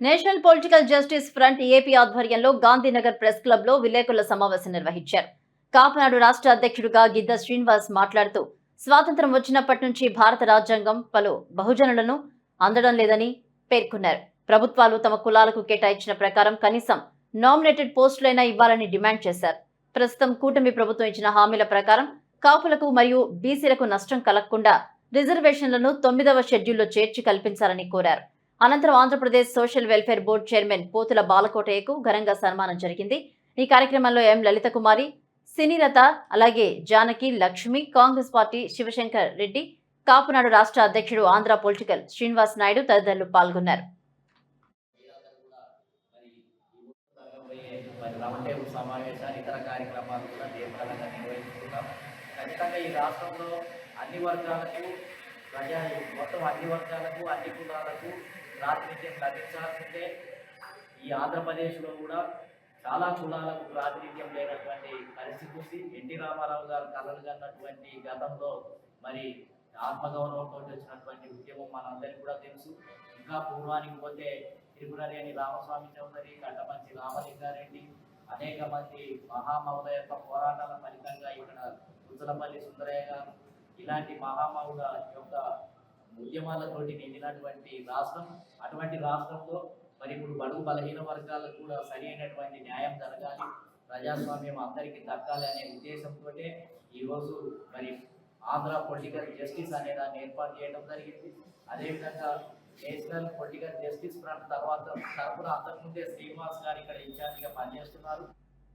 National political justice front AP ఆధ్వర్యంలో Gandhinagar press క్లబ్లో విలేకరుల సమావేశం నిర్వహించారు. కాపునాడు రాష్ట్ర అధ్యక్షుడిగా గిద్ద శ్రీనివాస్ మాట్లాడుతూ స్వాతంత్రం వచ్చినప్పటి నుంచి భారత రాజ్యాంగం పలు బహుజనులను అందడం లేదని పేర్కొన్నారు. ప్రభుత్వాలు తమ కులాలకు కేటాయించిన ప్రకారం కనీసం నామినేటెడ్ పోస్టులైనా ఇవ్వాలని డిమాండ్ చేశారు. ప్రస్తుతం కూటమి ప్రభుత్వం ఇచ్చిన హామీల ప్రకారం కాపులకు మరియు బీసీలకు నష్టం కలగకుండా రిజర్వేషన్లను తొమ్మిదవ షెడ్యూల్లో చేర్చి కల్పించాలని కోరారు. అనంతరం Andhra Pradesh social welfare board chairman Pothula బాలకోటయ్యకు ఘనంగా సన్మానం జరిగింది. ఈ కార్యక్రమంలో ఎం లలిత కుమారి సినీలత అలాగే జానకి లక్ష్మి కాంగ్రెస్ పార్టీ శివశంకర్ రెడ్డి కాపునాడు రాష్ట్ర అధ్యక్షుడు ఆంధ్ర పొలిటికల్ శ్రీనివాస్ నాయుడు తదితరులు పాల్గొన్నారు. సమావేశాలు ఇతర కార్యక్రమాలు కూడా తీవ్రంగా నిర్వహిస్తున్నాం ఖచ్చితంగా ఈ రాష్ట్రంలో అన్ని వర్గాలకు ప్రజా మొత్తం అన్ని వర్గాలకు అన్ని కులాలకు ప్రాతినిధ్యం లభించాల్సిందే ఈ ఆంధ్రప్రదేశ్లో కూడా చాలా కులాలకు ప్రాతినిధ్యం లేనటువంటి పరిస్థితి చూసి ఎన్టీ రామారావు గారు కలలు కన్నటువంటి గతంలో మరి ఆత్మగౌరవంతో వచ్చినటువంటి ఉద్యమం మనందరికీ కూడా తెలుసు. ఇంకా పూర్వానికి పోతే త్రిపురనేని రామస్వామి చౌదరి కట్టమంచి రామలింగారెడ్డి అనేక మంది మహామౌల యొక్క పోరాటాల ఫలితంగా ఇక్కడ కుచ్చలపల్లి సుందరయ్య గారు ఇలాంటి మహామౌల యొక్క ఉద్యమాలతోటి నిండినటువంటి రాష్ట్రం అటువంటి రాష్ట్రంలో మరి ఇప్పుడు బడుగు బలహీన వర్గాలకు కూడా సరి అయినటువంటి న్యాయం జరగాలి ప్రజాస్వామ్యం అందరికీ దక్కాలి అనే ఉద్దేశంతో ఈరోజు మరి ఆంధ్ర పొలిటికల్ జస్టిస్ అనే దాన్ని ఏర్పాటు చేయడం జరిగింది. అదేవిధంగా నేషనల్ పొలిటికల్ జస్టిస్ ఫ్రంట్ తర్వాత తరఫున అంతకుముందే శ్రీనివాస్ గారు ఇక్కడ ఇన్ఛార్జిగా పనిచేస్తున్నారు.